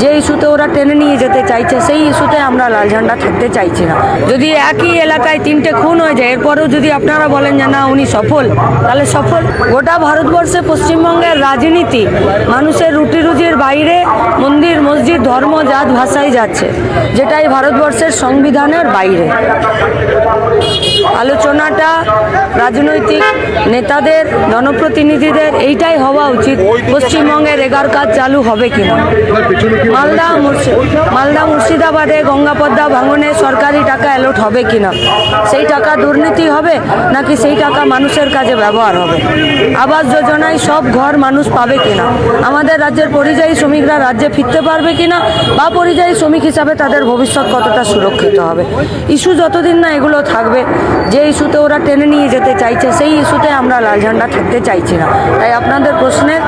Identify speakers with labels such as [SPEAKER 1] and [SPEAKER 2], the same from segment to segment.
[SPEAKER 1] যে ইস্যুতে ওরা টেনে নিয়ে যেতে চাইছে, সেই ইস্যুতে আমরা লাল ঝান্ডা থাকতে চাইছি না। যদি একই এলাকায় তিনটে খুন হয়ে যায়, এরপরেও যদি আপনারা বলেন যে না, উনি সফল, তাহলে সফল। গোটা ভারতবর্ষে পশ্চিমবঙ্গের রাজনীতি, মানুষের রুটি রুজির বাইরে মসজিদ ধর্ম জাত ভাষায় যাচ্ছে, যেটাই ভারতবর্ষের সংবিধানের বাইরে। আলোচনাটা রাজনৈতিক নেতাদের, জনপ্রতিনিধিদের, এইটাই হওয়া উচিত, পশ্চিমবঙ্গের এগার কাজ চালু হবে কিনা। মালদা মালদা মুর্শিদাবাদে গঙ্গাপদ্মা ভাঙনে সরকারি টাকা অ্যালোট হবে কিনা? সেই টাকা দুর্নীতি হবে, নাকি সেই টাকা মানুষের কাজে ব্যবহার হবে? আবাস যোজনায় সব ঘর মানুষ পাবে কিনা? আমাদের রাজ্যের পরিযায়ী শ্রমিকরা রাজ্যে ফিরতে পারবে? কিনা বা পরিযায়ী শ্রমিক হিসাবে তাদের ভবিষ্যৎ কতটা সুরক্ষিত হবে? ইস্যু যতদিন না এগুলো থাকবে, যে ইস্যুতে ওরা টেনে নিয়ে যেতে চাইছে, সেই ইস্যুতে আমরা লাল ঝান্ডা থাকতে চাইছি না। তাই আপনাদের প্রশ্নের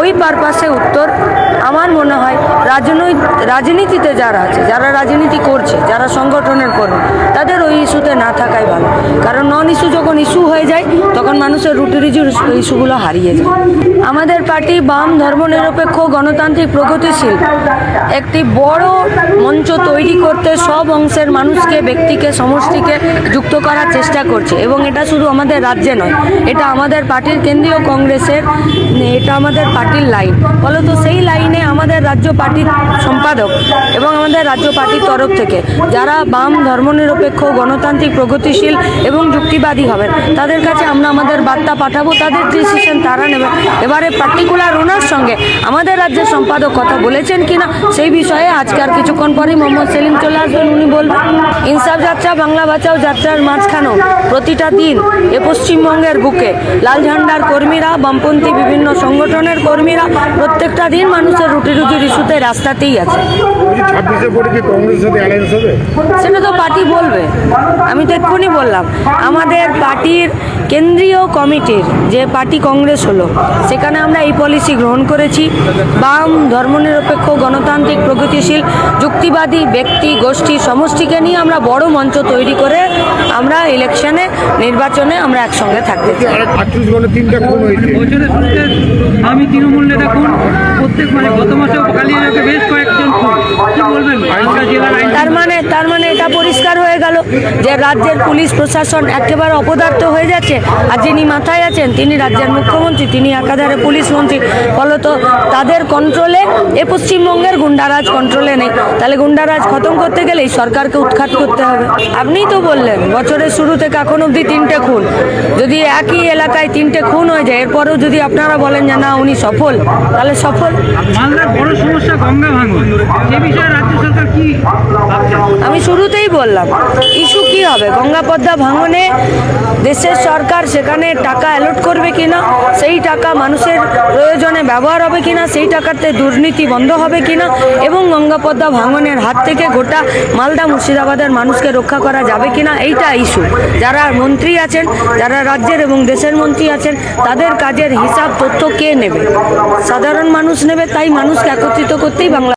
[SPEAKER 1] ওই পারপাসে উত্তর আমার মনে হয় রাজনৈতিক রাজনীতিতে যারা আছে, যারা রাজনীতি করছে, যারা সংগঠনের কর্মী, তাদের ওই ইস্যুতে না থাকাই ভালো। যখন ইস্যু হয়ে যায়, তখন মানুষের রুটি রুজির ইস্যুগুলো হারিয়ে যায়। আমাদের পার্টি বাম ধর্মনিরপেক্ষ গণতান্ত্রিক প্রগতিশীল। একটি বড় মঞ্চ তৈরি করতে সব অংশের মানুষকে, ব্যক্তিকে, সমষ্টিকে যুক্ত করার চেষ্টা করছে। এবং এটা শুধু আমাদের রাজ্যে নয়, এটা আমাদের পার্টির কেন্দ্রীয় কংগ্রেসের, এটা আমাদের পার্টির লাইন। ফলত সেই লাইনে আমাদের রাজ্য পার্টির সম্পাদক এবং আমাদের রাজ্য পার্টির তরফ থেকে যারা বাম ধর্মনিরপেক্ষ, গণতান্ত্রিক, প্রগতিশীল এবং যুক্তিবাদী হবেন তাদের কাছে আমরা আমাদের বার্তা পাঠাবো তাদের ডিসিশন তারা নেবে। এবারে পার্টিকুলার ওনার সঙ্গে আমাদের রাজ্যের সম্পাদক কথা বলেছেন কিনা সেই বিষয়ে আজকে আর কিছুক্ষণ পরেই মোহাম্মদ সেলিম চলে আসবেন উনি বলবেন ইনসাফ যাত্রা বাংলা বাঁচাও যাত্রার মাঝখানেও প্রতিটা দিন এ পশ্চিমবঙ্গের বুকে লাল ঝান্ডার কর্মীরা বামপন্থী বিভিন্ন সংগঠনের কর্মীরা প্রত্যেকটা দিন মানুষের রুটি রুজির ইস্যুতে রাস্তাতেই আছে। সেটা তো পার্টি বলবে। আমি তো এক্ষুনি বললাম আমাদের পার্টির কেন্দ্রীয় কমিটির যে পার্টি কংগ্রেস হলো সেখানে আমরা এই পলিসি গ্রহণ করেছি। বাম ধর্মনিরপেক্ষ গণতান্ত্রিক প্রগতিশীল যুক্তিবাদী ব্যক্তি গোষ্ঠী সমষ্টিকে নিয়ে আমরা বড় মঞ্চ তৈরি করে আমরা ইলেকশনে নির্বাচনে আমরা একসঙ্গে থাকতে
[SPEAKER 2] আমি তৃণমূল নেতা খুন প্রত্যেক মানে গত কালিয়াকে বেশ কয়েকজন কি বলবেন? জেলার আইন
[SPEAKER 1] মানে তার মানে এটা পরিষ্কার হয়ে গেল যে রাজ্যের পুলিশ প্রশাসন একেবারে অপদার্থ হয়ে যাচ্ছে আর যিনি মাথায় আছেন তিনি রাজ্যের মুখ্যমন্ত্রী, তিনি একাধারে পুলিশ মন্ত্রী। ফলত তাদের কন্ট্রোলে এ পশ্চিমবঙ্গের গুন্ডারাজ কন্ট্রোলে নেই। তাহলে গুন্ডারাজ খতম করতে গেলে এই সরকারকে উৎখাত করতে হবে। আপনিই তো বললেন, বছরের শুরু থেকে এখন অবধি তিনটে খুন। যদি একই এলাকায় তিনটে খুন হয়ে যায়, এরপরেও যদি আপনারা বলেন যে না, উনি সফল, তাহলে সফল?
[SPEAKER 2] মালদার বড় সমস্যা গঙ্গা ভাঙন। সে বিষয়ে রাজ্য সরকার কি
[SPEAKER 1] আমি শুরুতেই বললাম, ইস্যু কি হবে? গঙ্গাপদ্মা ভাঙনে দেশের সরকার সেখানে টাকা অ্যালট করবে কিনা? সেই টাকা মানুষের প্রয়োজনে ব্যবহার হবে কিনা? সেই টাকাতে দুর্নীতি বন্ধ হবে কিনা? এবং গঙ্গাপদ্মা ভাঙনের হাত থেকে গোটা মালদা মুর্শিদাবাদের মানুষকে রক্ষা করা যাবে কিনা? এইটা ইস্যু। যারা মন্ত্রী আছেন, যারা রাজ্যের এবং দেশের মন্ত্রী আছেন, তাদের কাজের হিসাব তথ্য কে নেবে? সাধারণ মানুষ নেবে, তাই মানুষকে একত্রিত করতেই বাংলা